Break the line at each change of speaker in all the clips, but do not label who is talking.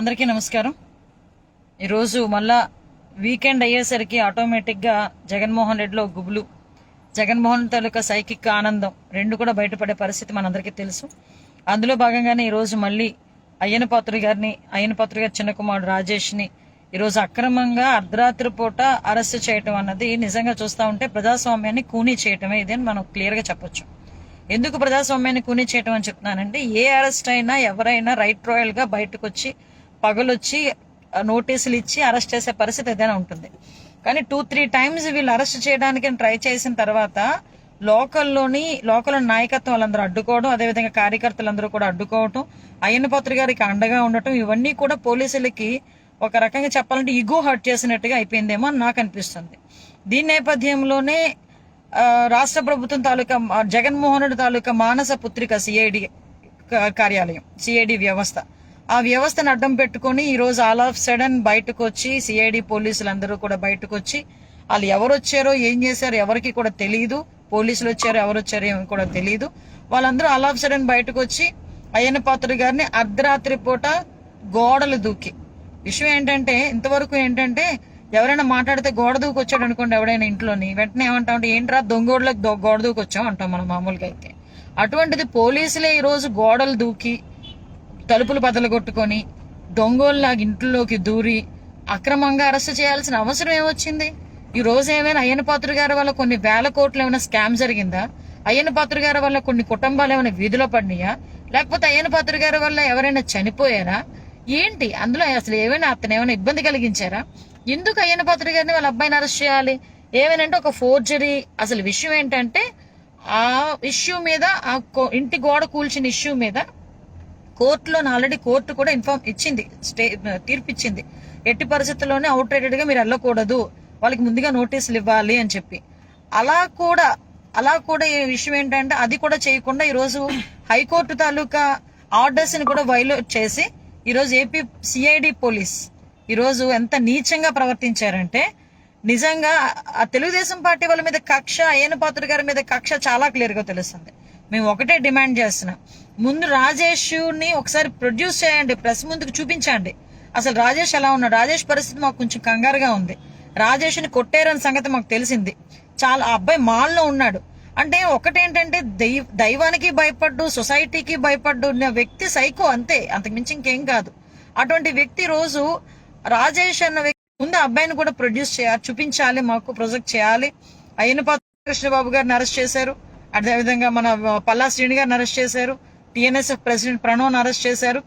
అందరికీ నమస్కారం. ఈరోజు మళ్ళా వీకెండ్ అయ్యేసరికి ఆటోమేటిక్గా జగన్మోహన్ రెడ్డిలో గుబులు. జగన్మోహన్ తాలూకా సైకిక్ ఆనందం రెండు కూడా బయటపడే పరిస్థితి మనందరికీ తెలుసు. అందులో భాగంగానే ఈరోజు మళ్ళీ అయ్యన పాత్ర గారిని అయ్యన పాత్ర గారి చిన్న కుమారుడు రాజేష్ని ఈరోజు అక్రమంగా అర్ధరాత్రి పూట అరెస్ట్ చేయటం అన్నది నిజంగా చూస్తా ఉంటే ప్రజాస్వామ్యాన్ని కూనీ చేయటమే ఇదని మనం క్లియర్గా చెప్పొచ్చు. ఎందుకు ప్రజాస్వామ్యాన్ని కూనీ చేయటం అని చెప్తున్నానంటే ఏ అరెస్ట్ అయినా ఎవరైనా రైట్ రాయల్గా బయటకు వచ్చి పగలొచ్చి నోటీసులు ఇచ్చి అరెస్ట్ చేసే పరిస్థితి ఏదైనా ఉంటుంది. కానీ టూ త్రీ టైమ్స్ వీళ్ళు అరెస్ట్ చేయడానికి ట్రై చేసిన తర్వాత లోకల్లోని లోకల్ నాయకత్వం వాళ్ళందరూ అడ్డుకోవడం అదేవిధంగా కార్యకర్తలందరూ కూడా అడ్డుకోవటం అయ్యన్న పాత్ర గారికి అండగా ఉండటం ఇవన్నీ కూడా పోలీసులకి ఒక రకంగా చెప్పాలంటే ఇగో హర్ట్ చేసినట్టుగా అయిపోయిందేమో అని నాకు అనిపిస్తుంది. దీని నేపథ్యంలోనే రాష్ట్ర ప్రభుత్వం తాలూకా జగన్మోహన్ రెడ్డి తాలూకా మానస పుత్రిక సిఐడి కార్యాలయం సిఐడి వ్యవస్థ. ఆ వ్యవస్థను అడ్డం పెట్టుకొని ఈరోజు ఆల్ ఆఫ్ సడన్ బయటకు వచ్చి సిఐడి పోలీసులు అందరూ కూడా బయటకు వచ్చి వాళ్ళు ఎవరు వచ్చారో ఏం చేశారో ఎవరికి కూడా తెలియదు పోలీసులు వచ్చారో ఎవరు వచ్చారో ఏమి కూడా తెలియదు వాళ్ళందరూ ఆల్ ఆఫ్ సడన్ బయటకు వచ్చి అయ్యన్న పాత్ర గారిని అర్ధరాత్రి పూట గోడలు దూకి. విషయం ఏంటంటే ఇంతవరకు ఏంటంటే ఎవరైనా మాట్లాడితే గోడ దూకి వచ్చాడు అనుకోండి ఎవడైనా ఇంట్లోని. వెంటనే ఏమంటాం అంటే ఏంట్రా దొంగోడ్లకు గోడ దూకి వచ్చాం అంటాం మనం మామూలుగా అయితే. అటువంటిది పోలీసులే ఈరోజు గోడలు దూకి తలుపులు బద్దలు కొట్టుకొని దొంగోళ్ళలాగా ఇంట్లోకి దూరి అక్రమంగా అరెస్ట్ చేయాల్సిన అవసరం ఏమొచ్చింది? ఈ రోజు ఏమైనా అయ్యన్న పాత్ర గారి వల్ల కొన్ని వేల కోట్లు ఏమైనా స్కామ్ జరిగిందా? అయ్యన్న పాత్ర గారి వల్ల కొన్ని కుటుంబాలు ఏమైనా వీధిలో పడినాయా? లేకపోతే అయ్యన్న పాత్ర గారి వల్ల ఎవరైనా చనిపోయారా? ఏంటి? అందులో అసలు ఏమైనా అతను ఏమైనా ఇబ్బంది కలిగించారా? ఎందుకు అయ్యన్న పాత్ర గారిని వాళ్ళ అబ్బాయిని అరెస్ట్ చేయాలి? ఏమైనా ఒక ఫోర్జరీ. అసలు విషయం ఏంటంటే ఆ ఇష్యూ మీద ఆ కో- ఇంటి గోడ కూల్చిన ఇష్యూ మీద కోర్టులో ఆల్రెడీ కోర్టు కూడా ఇన్ఫార్మ్ ఇచ్చింది స్టే తీర్పు ఇచ్చింది ఎట్టి పరిస్థితుల్లోనే అవుట్ రేటెడ్గా మీరు వెళ్ళకూడదు. వాళ్ళకి ముందుగా నోటీసులు ఇవ్వాలి అని చెప్పి. అలా కూడా అలా కూడా ఈ విషయం ఏంటంటే అది కూడా చేయకుండా ఈరోజు హైకోర్టు తాలూకా ఆర్డర్స్ని కూడా వైలేట్ చేసి ఈరోజు ఏపీ సిఐడి పోలీస్ ఈరోజు ఎంత నీచంగా ప్రవర్తించారంటే నిజంగా ఆ తెలుగుదేశం పార్టీ వాళ్ళ మీద కక్ష అయ్యన పాత్ర గారి మీద కక్ష చాలా క్లియర్గా తెలుస్తుంది. మేము ఒకటే డిమాండ్ చేస్తున్నాం. ముందు రాజేష్ని ఒకసారి ప్రొడ్యూస్ చేయండి ప్రెస్ ముందుకు చూపించండి. అసలు రాజేష్ ఎలా ఉన్నాడు? రాజేష్ పరిస్థితి మాకు కొంచెం కంగారుగా ఉంది. రాజేష్ని కొట్టారని సంగతి మాకు తెలిసింది. చాలా ఆ అబ్బాయి మాల్లో ఉన్నాడు. అంటే ఒకటేంటంటే దైవ దైవానికి భయపడ్డు సొసైటీకి భయపడ్డు వ్యక్తి సైకో అంతే. అంతకు మించి ఇంకేం కాదు. అటువంటి వ్యక్తి రోజు రాజేష్ అన్న వ్యక్తి ముందు అబ్బాయిని కూడా ప్రొడ్యూస్ చేయాలి చూపించాలి మాకు ప్రొజెక్ట్ చేయాలి. అయిన కృష్ణబాబు గారిని అరెస్ట్ చేశారు. అదేవిధంగా మన పల్లా శ్రీని గారిని అరెస్ట్ చేశారు. టీఎన్ఎస్ఎఫ్ ప్రెసిడెంట్ ప్రణవ్ను అరెస్ట్ చేశారు.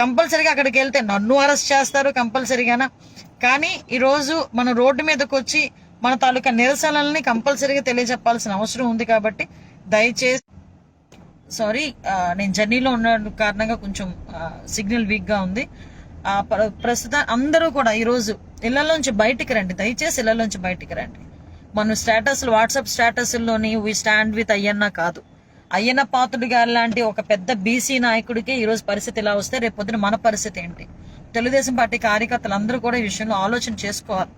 కంపల్సరీగా అక్కడికి వెళ్తే నన్ను అరెస్ట్ చేస్తారు కంపల్సరీగానా? కానీ ఈరోజు మనం రోడ్డు మీదకి వచ్చి మన తాలూకా నిరసనల్ని కంపల్సరీగా తెలియజెప్పాల్సిన అవసరం ఉంది కాబట్టి దయచేసి సారీ నేను జర్నీలో ఉన్న కారణంగా కొంచెం సిగ్నల్ వీక్గా ఉంది. ప్రస్తుతం అందరూ కూడా ఈరోజు ఇళ్ళలోంచి బయటికి రండి. దయచేసి ఇళ్ళలోంచి బయటికి రండి. మన స్టేటస్లు వాట్సాప్ స్టేటస్లోని వి స్టాండ్ విత్ అయ్యన్న కాదు. అయ్యన్న పాత్రుడు గారు లాంటి ఒక పెద్ద బీసీ నాయకుడికి ఈ రోజు పరిస్థితి ఇలా వస్తే రేపు పొద్దున మన పరిస్థితి ఏంటి? తెలుగుదేశం పార్టీ కార్యకర్తలు అందరూ కూడా ఈ విషయంలో ఆలోచన చేసుకోవాలి.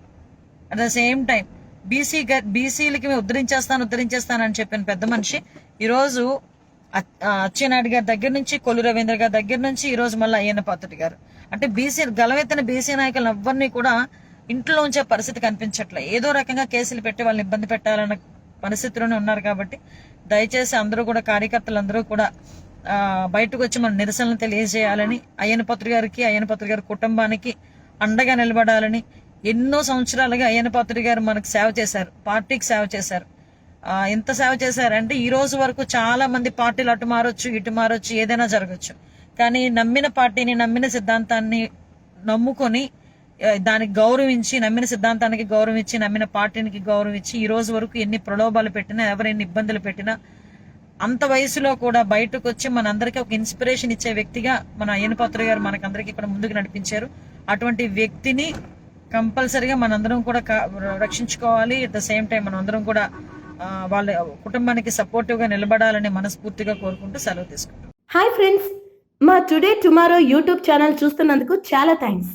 At the same time BC బీసీలకి మేము ఉద్ధరించేస్తాను ఉద్ధరించేస్తాను అని చెప్పిన పెద్ద మనిషి ఈరోజు అ- అచ్చెన్నాయుడు గారి దగ్గర నుంచి కొల్లు రవీంద్ర గారి దగ్గర నుంచి ఈ రోజు మళ్ళీ అయ్యన్న పాత్రుడు గారు. అంటే బీసీ గలవెత్తిన బీసీ నాయకులు ఎవరిని కూడా ఇంట్లో ఉంచే పరిస్థితి కనిపించట్లే. ఏదో రకంగా కేసులు పెట్టి వాళ్ళని ఇబ్బంది పెట్టాలన్న పరిస్థితిలోనే ఉన్నారు కాబట్టి దయచేసి అందరూ కూడా కార్యకర్తలు అందరూ కూడా బయటకు వచ్చి మన నిరసనలు తెలియజేయాలని అయ్యన పత్రి గారికి అయ్యన పత్రి గారి కుటుంబానికి అండగా నిలబడాలని ఎన్నో సంవత్సరాలుగా అయ్యన పత్రి గారు మనకు సేవ చేశారు పార్టీకి సేవ చేశారు. ఎంత సేవ చేశారంటే ఈ రోజు వరకు చాలా మంది పార్టీలు అటు మారొచ్చు ఇటు మారొచ్చు ఏదైనా జరగచ్చు. కానీ నమ్మిన పార్టీని నమ్మిన సిద్ధాంతాన్ని నమ్ముకొని దానికి గౌరవించి నమ్మిన సిద్ధాంతానికి గౌరవించి నమ్మిన పార్టీనికి గౌరవించి ఈ రోజు వరకు ఎన్ని ప్రలోభాలు పెట్టినా ఎవరెన్ని ఇబ్బందులు పెట్టినా అంత వయసులో కూడా బయటకు వచ్చి మనందరికీ ఒక ఇన్స్పిరేషన్ ఇచ్చే వ్యక్తిగా మన అయ్యనపాత్ర గారు మనకందరికీ ఇక్కడ ముందుకు నడిపించారు. అటువంటి వ్యక్తిని కంపల్సరిగా మనందరం కూడా రక్షించుకోవాలి. అట్ ద సేమ్ టైం మనందరం కూడా వాళ్ళ కుటుంబానికి సపోర్టివ్గా నిలబడాలని మనస్ఫూర్తిగా కోరుకుంటూ సెలవు తీసుకుంటాం
హాయ్ ఫ్రెండ్స్ మా టుడే టుమారో యూట్యూబ్ ఛానల్ చూస్తున్నందుకు చాలా థ్యాంక్స్